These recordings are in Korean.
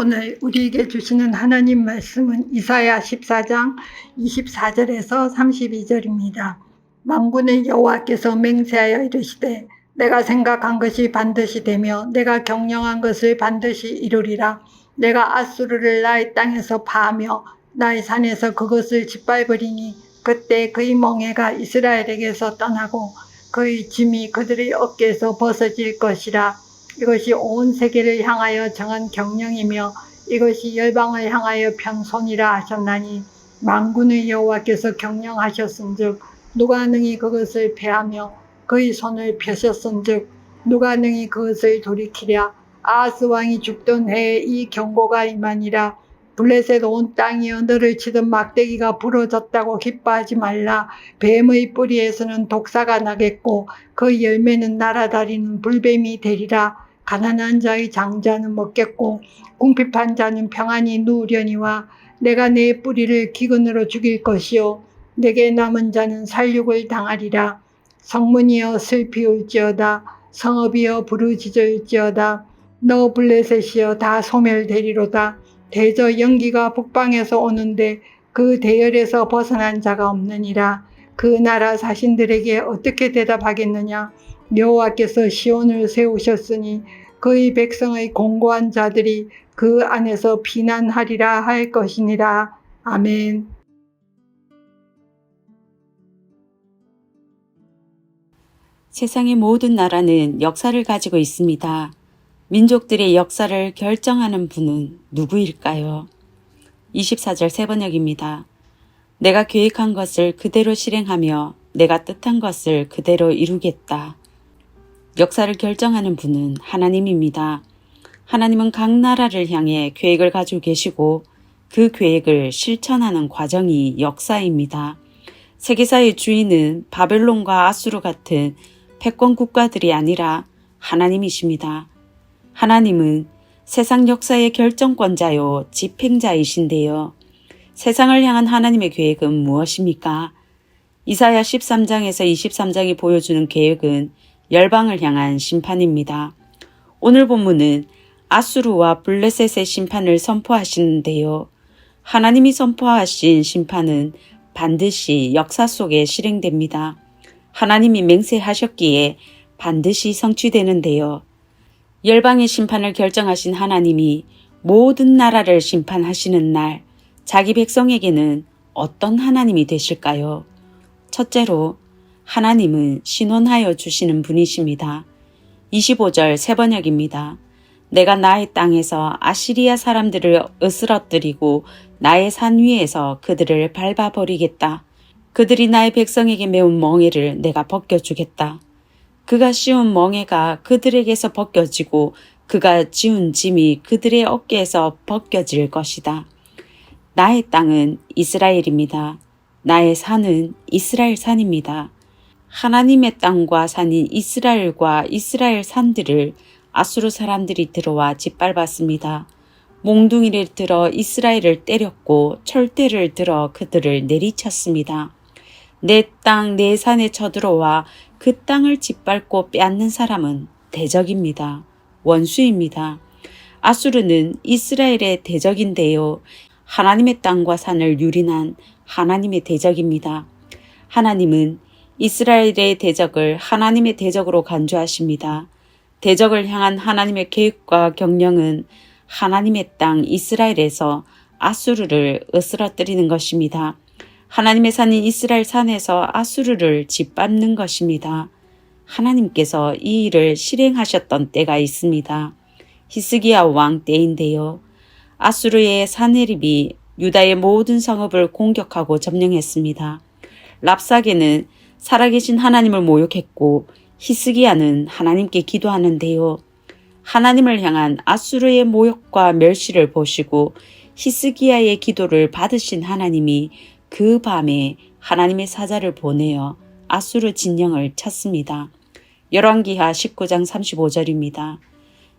오늘 우리에게 주시는 하나님 말씀은 이사야 14장 24절에서 32절입니다. 만군의 여호와께서 맹세하여 이르시되 내가 생각한 것이 반드시 되며 내가 경영한 것을 반드시 이루리라. 내가 아수르를 나의 땅에서 파하며 나의 산에서 그것을 짓밟으리니 그때 그의 멍에가 이스라엘에게서 떠나고 그의 짐이 그들의 어깨에서 벗어질 것이라. 이것이 온 세계를 향하여 정한 경영이며 이것이 열방을 향하여 편손이라 하셨나니 만군의 여호와께서 경영하셨은즉 누가 능히 그것을 패하며 그의 손을 펴셨은즉 누가 능히 그것을 돌이키랴? 아하스 왕이 죽던 해에 이 경고가 임하니라. 블레셋 온 땅이여 너를 치던 막대기가 부러졌다고 기뻐하지 말라. 뱀의 뿌리에서는 독사가 나겠고 그 열매는 날아다니는 불뱀이 되리라 가난한 자의 장자는 먹겠고 궁핍한 자는 평안히 누우려니와 내가 내 뿌리를 기근으로 죽일 것이요. 내게 남은 자는 살육을 당하리라. 성문이여 슬피 울지어다. 성읍이여 부르짖을지어다. 너 블레셋이여 다 소멸되리로다. 대저 연기가 북방에서 오는데 그 대열에서 벗어난 자가 없느니라. 그 나라 사신들에게 어떻게 대답하겠느냐 여호와께서 시온을 세우셨으니 그의 백성의 공고한 자들이 그 안에서 비난하리라 할 것이니라. 아멘. 세상의 모든 나라는 역사를 가지고 있습니다. 민족들의 역사를 결정하는 분은 누구일까요? 24절 세 번역입니다. 내가 계획한 것을 그대로 실행하며 내가 뜻한 것을 그대로 이루겠다. 역사를 결정하는 분은 하나님입니다. 하나님은 각 나라를 향해 계획을 가지고 계시고 그 계획을 실천하는 과정이 역사입니다. 세계사의 주인은 바벨론과 아수르 같은 패권 국가들이 아니라 하나님이십니다. 하나님은 세상 역사의 결정권자요 집행자이신데요. 세상을 향한 하나님의 계획은 무엇입니까? 이사야 13장에서 23장이 보여주는 계획은 열방을 향한 심판입니다. 오늘 본문은 아수르와 블레셋의 심판을 선포하시는데요. 하나님이 선포하신 심판은 반드시 역사 속에 실행됩니다. 하나님이 맹세하셨기에 반드시 성취되는데요. 열방의 심판을 결정하신 하나님이 모든 나라를 심판하시는 날, 자기 백성에게는 어떤 하나님이 되실까요? 첫째로, 하나님은 신원하여 주시는 분이십니다. 25절 세번역입니다. 내가 나의 땅에서 아시리아 사람들을 으스러뜨리고 나의 산 위에서 그들을 밟아버리겠다. 그들이 나의 백성에게 매운 멍에를 내가 벗겨주겠다. 그가 씌운 멍에가 그들에게서 벗겨지고 그가 지운 짐이 그들의 어깨에서 벗겨질 것이다. 나의 땅은 이스라엘입니다. 나의 산은 이스라엘 산입니다. 하나님의 땅과 산인 이스라엘과 이스라엘 산들을 아수르 사람들이 들어와 짓밟았습니다. 몽둥이를 들어 이스라엘을 때렸고 철대를 들어 그들을 내리쳤습니다. 내 땅, 내 산에 쳐들어와 그 땅을 짓밟고 빼앗는 사람은 대적입니다. 원수입니다. 아수르는 이스라엘의 대적인데요. 하나님의 땅과 산을 유린한 하나님의 대적입니다. 하나님은 이스라엘의 대적을 하나님의 대적으로 간주하십니다. 대적을 향한 하나님의 계획과 경영은 하나님의 땅 이스라엘에서 아수르를 으스러뜨리는 것입니다. 하나님의 산인 이스라엘 산에서 아수르를 짓밟는 것입니다. 하나님께서 이 일을 실행하셨던 때가 있습니다. 히스기야 왕 때인데요. 아수르의 사네립이 유다의 모든 성읍을 공격하고 점령했습니다. 랍사게는 살아계신 하나님을 모욕했고 히스기야는 하나님께 기도하는데요. 하나님을 향한 아수르의 모욕과 멸시를 보시고 히스기야의 기도를 받으신 하나님이 그 밤에 하나님의 사자를 보내어 아수르 진영을 쳤습니다. 열왕기하 19장 35절입니다.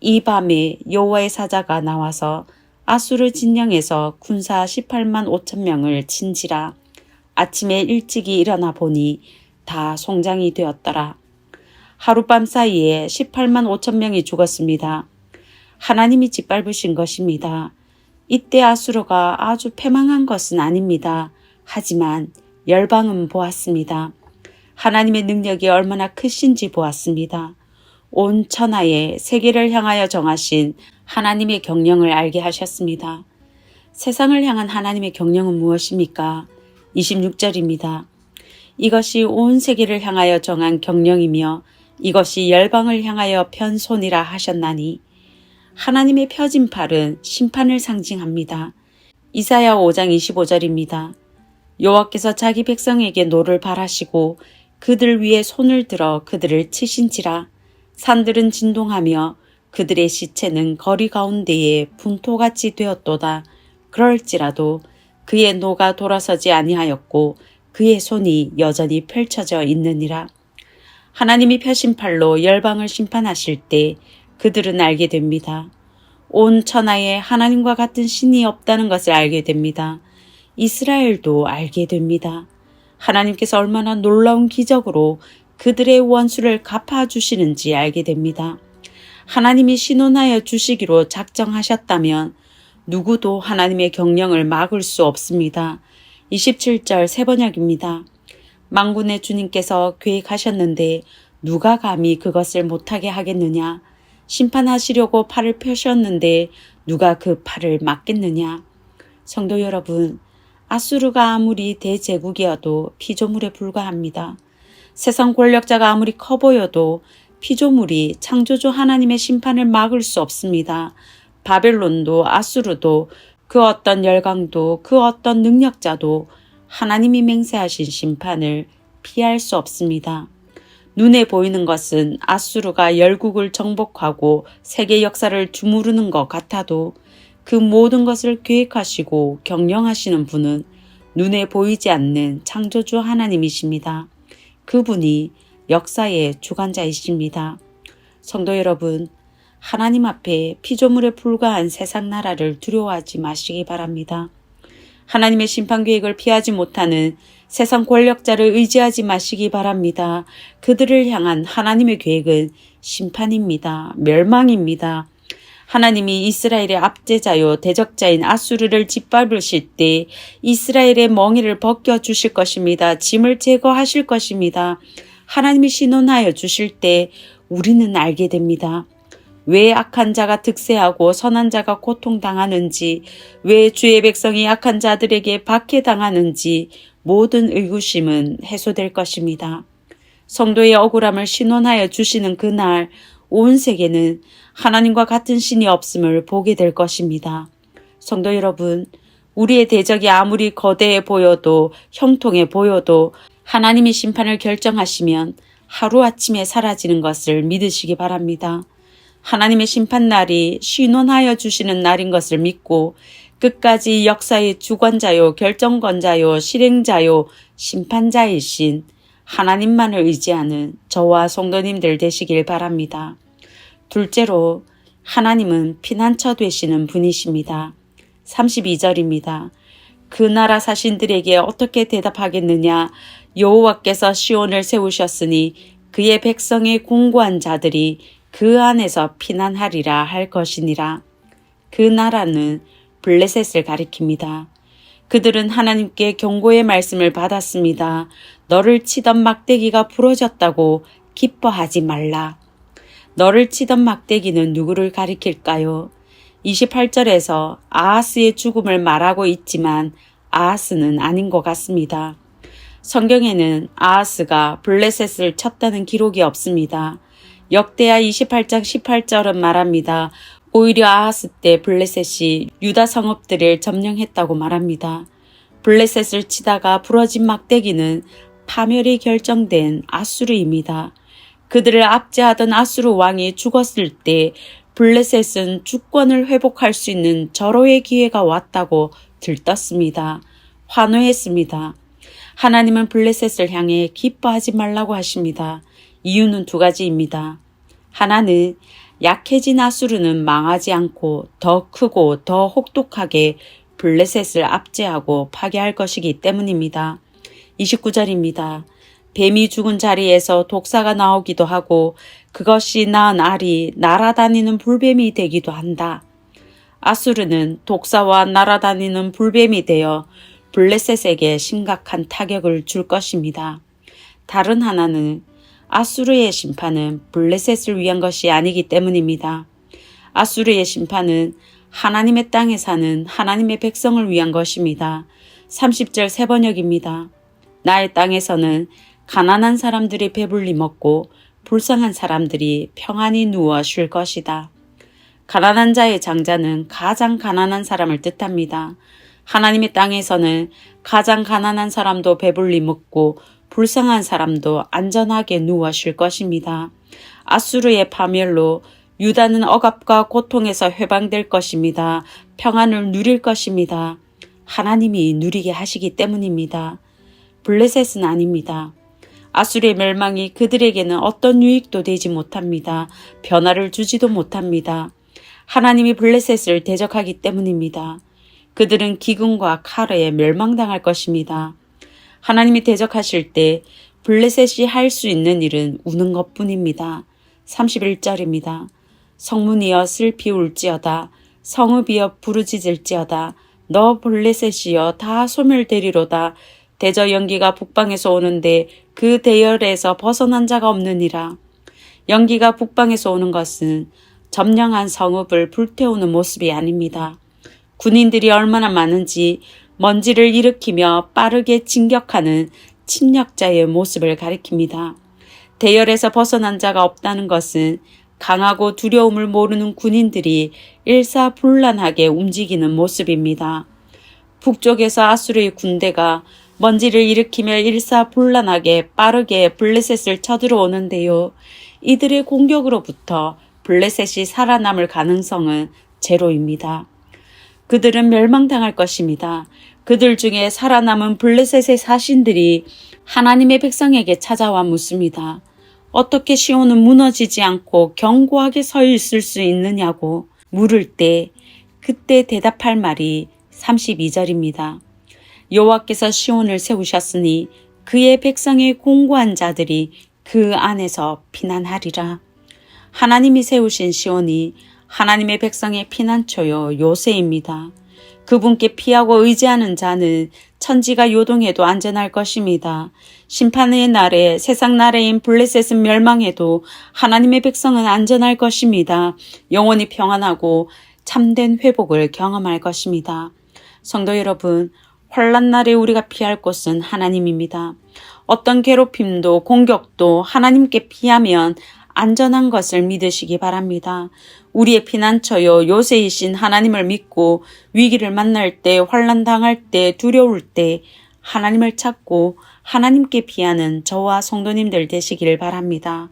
이 밤에 여호와의 사자가 나와서 아수르 진영에서 군사 18만 5천 명을 친지라 아침에 일찍이 일어나 보니 다 송장이 되었더라. 하룻밤 사이에 18만 5천 명이 죽었습니다. 하나님이 짓밟으신 것입니다. 이때 아수르가 아주 패망한 것은 아닙니다. 하지만 열방은 보았습니다. 하나님의 능력이 얼마나 크신지 보았습니다. 온 천하에 세계를 향하여 정하신 하나님의 경영을 알게 하셨습니다. 세상을 향한 하나님의 경영은 무엇입니까? 26절입니다. 이것이 온 세계를 향하여 정한 경영이며 이것이 열방을 향하여 편 손이라 하셨나니 하나님의 펴진 팔은 심판을 상징합니다. 이사야 5장 25절입니다. 여호와께서 자기 백성에게 노를 바라시고 그들 위에 손을 들어 그들을 치신지라 산들은 진동하며 그들의 시체는 거리 가운데에 분토같이 되었도다. 그럴지라도 그의 노가 돌아서지 아니하였고 그의 손이 여전히 펼쳐져 있느니라. 하나님이 펴신 팔로 열방을 심판하실 때 그들은 알게 됩니다. 온 천하에 하나님과 같은 신이 없다는 것을 알게 됩니다. 이스라엘도 알게 됩니다. 하나님께서 얼마나 놀라운 기적으로 그들의 원수를 갚아주시는지 알게 됩니다. 하나님이 신원하여 주시기로 작정하셨다면 누구도 하나님의 경영을 막을 수 없습니다. 27절 세번역입니다. 망군의 주님께서 계획하셨는데 누가 감히 그것을 못하게 하겠느냐? 심판하시려고 팔을 펴셨는데 누가 그 팔을 막겠느냐? 성도 여러분, 아수르가 아무리 대제국이어도 피조물에 불과합니다. 세상 권력자가 아무리 커 보여도 피조물이 창조주 하나님의 심판을 막을 수 없습니다. 바벨론도 아수르도 그 어떤 열강도 그 어떤 능력자도 하나님이 맹세하신 심판을 피할 수 없습니다. 눈에 보이는 것은 아수르가 열국을 정복하고 세계 역사를 주무르는 것 같아도 그 모든 것을 계획하시고 경영하시는 분은 눈에 보이지 않는 창조주 하나님이십니다. 그분이 역사의 주관자이십니다. 성도 여러분, 하나님 앞에 피조물에 불과한 세상 나라를 두려워하지 마시기 바랍니다. 하나님의 심판 계획을 피하지 못하는 세상 권력자를 의지하지 마시기 바랍니다. 그들을 향한 하나님의 계획은 심판입니다. 멸망입니다. 하나님이 이스라엘의 압제자요 대적자인 아수르를 짓밟으실 때 이스라엘의 멍에를 벗겨 주실 것입니다. 짐을 제거하실 것입니다. 하나님이 신원하여 주실 때 우리는 알게 됩니다. 왜 악한 자가 득세하고 선한 자가 고통당하는지, 왜 주의 백성이 악한 자들에게 박해당하는지 모든 의구심은 해소될 것입니다. 성도의 억울함을 신원하여 주시는 그날 온 세계는 하나님과 같은 신이 없음을 보게 될 것입니다. 성도 여러분, 우리의 대적이 아무리 거대해 보여도 형통해 보여도 하나님이 심판을 결정하시면 하루아침에 사라지는 것을 믿으시기 바랍니다. 하나님의 심판날이 신원하여 주시는 날인 것을 믿고 끝까지 역사의 주관자요, 결정권자요, 실행자요, 심판자이신 하나님만을 의지하는 저와 성도님들 되시길 바랍니다. 둘째로 하나님은 피난처 되시는 분이십니다. 32절입니다. 그 나라 사신들에게 어떻게 대답하겠느냐? 여호와께서 시온을 세우셨으니 그의 백성의 공고한 자들이 그 안에서 피난하리라 할 것이니라. 그 나라는 블레셋을 가리킵니다. 그들은 하나님께 경고의 말씀을 받았습니다. 너를 치던 막대기가 부러졌다고 기뻐하지 말라. 너를 치던 막대기는 누구를 가리킬까요? 28절에서 아하스의 죽음을 말하고 있지만 아하스는 아닌 것 같습니다. 성경에는 아하스가 블레셋을 쳤다는 기록이 없습니다. 역대하 28장 18절은 말합니다. 오히려 아하스 때 블레셋이 유다 성읍들을 점령했다고 말합니다. 블레셋을 치다가 부러진 막대기는 파멸이 결정된 아수르입니다. 그들을 압제하던 아수르 왕이 죽었을 때 블레셋은 주권을 회복할 수 있는 절호의 기회가 왔다고 들떴습니다. 환호했습니다. 하나님은 블레셋을 향해 기뻐하지 말라고 하십니다. 이유는 두 가지입니다. 하나는 약해진 아수르는 망하지 않고 더 크고 더 혹독하게 블레셋을 압제하고 파괴할 것이기 때문입니다. 29절입니다. 뱀이 죽은 자리에서 독사가 나오기도 하고 그것이 낳은 알이 날아다니는 불뱀이 되기도 한다. 아수르는 독사와 날아다니는 불뱀이 되어 블레셋에게 심각한 타격을 줄 것입니다. 다른 하나는 아수르의 심판은 블레셋을 위한 것이 아니기 때문입니다. 아수르의 심판은 하나님의 땅에 사는 하나님의 백성을 위한 것입니다. 30절 세번역입니다. 나의 땅에서는 가난한 사람들이 배불리 먹고 불쌍한 사람들이 평안히 누워 쉴 것이다. 가난한 자의 장자는 가장 가난한 사람을 뜻합니다. 하나님의 땅에서는 가장 가난한 사람도 배불리 먹고 불쌍한 사람도 안전하게 누워 쉴 것입니다. 아수르의 파멸로 유다는 억압과 고통에서 해방될 것입니다. 평안을 누릴 것입니다. 하나님이 누리게 하시기 때문입니다. 블레셋은 아닙니다. 아수르의 멸망이 그들에게는 어떤 유익도 되지 못합니다. 변화를 주지도 못합니다. 하나님이 블레셋을 대적하기 때문입니다. 그들은 기근과 칼에 멸망당할 것입니다. 하나님이 대적하실 때 블레셋이 할 수 있는 일은 우는 것 뿐입니다. 31절입니다. 성문이여 슬피 울지어다. 성읍이여 부르짖을지어다. 너 블레셋이여 다 소멸되리로다. 대저 연기가 북방에서 오는데 그 대열에서 벗어난 자가 없느니라. 연기가 북방에서 오는 것은 점령한 성읍을 불태우는 모습이 아닙니다. 군인들이 얼마나 많은지 먼지를 일으키며 빠르게 진격하는 침략자의 모습을 가리킵니다. 대열에서 벗어난 자가 없다는 것은 강하고 두려움을 모르는 군인들이 일사불란하게 움직이는 모습입니다. 북쪽에서 아수르의 군대가 먼지를 일으키며 일사불란하게 빠르게 블레셋을 쳐들어오는데요. 이들의 공격으로부터 블레셋이 살아남을 가능성은 제로입니다. 그들은 멸망당할 것입니다. 그들 중에 살아남은 블레셋의 사신들이 하나님의 백성에게 찾아와 묻습니다. 어떻게 시온은 무너지지 않고 견고하게 서 있을 수 있느냐고 물을 때 그때 대답할 말이 32절입니다. 여호와께서 시온을 세우셨으니 그의 백성의 공고한 자들이 그 안에서 피난하리라. 하나님이 세우신 시온이 하나님의 백성의 피난처요 요새입니다. 그분께 피하고 의지하는 자는 천지가 요동해도 안전할 것입니다. 심판의 날에 세상 나라인 블레셋은 멸망해도 하나님의 백성은 안전할 것입니다. 영원히 평안하고 참된 회복을 경험할 것입니다. 성도 여러분, 환란 날에 우리가 피할 곳은 하나님입니다. 어떤 괴롭힘도 공격도 하나님께 피하면 안전한 것을 믿으시기 바랍니다. 우리의 피난처요 요새이신 하나님을 믿고 위기를 만날 때 환란 당할 때 두려울 때 하나님을 찾고 하나님께 피하는 저와 성도님들 되시기를 바랍니다.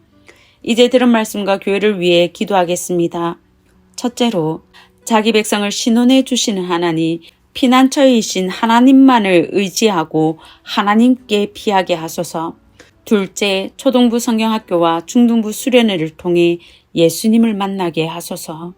이제 들은 말씀과 교회를 위해 기도하겠습니다. 첫째로 자기 백성을 신원해 주시는 하나님 피난처이신 하나님만을 의지하고 하나님께 피하게 하소서. 둘째, 초등부 성경학교와 중등부 수련회를 통해 예수님을 만나게 하소서.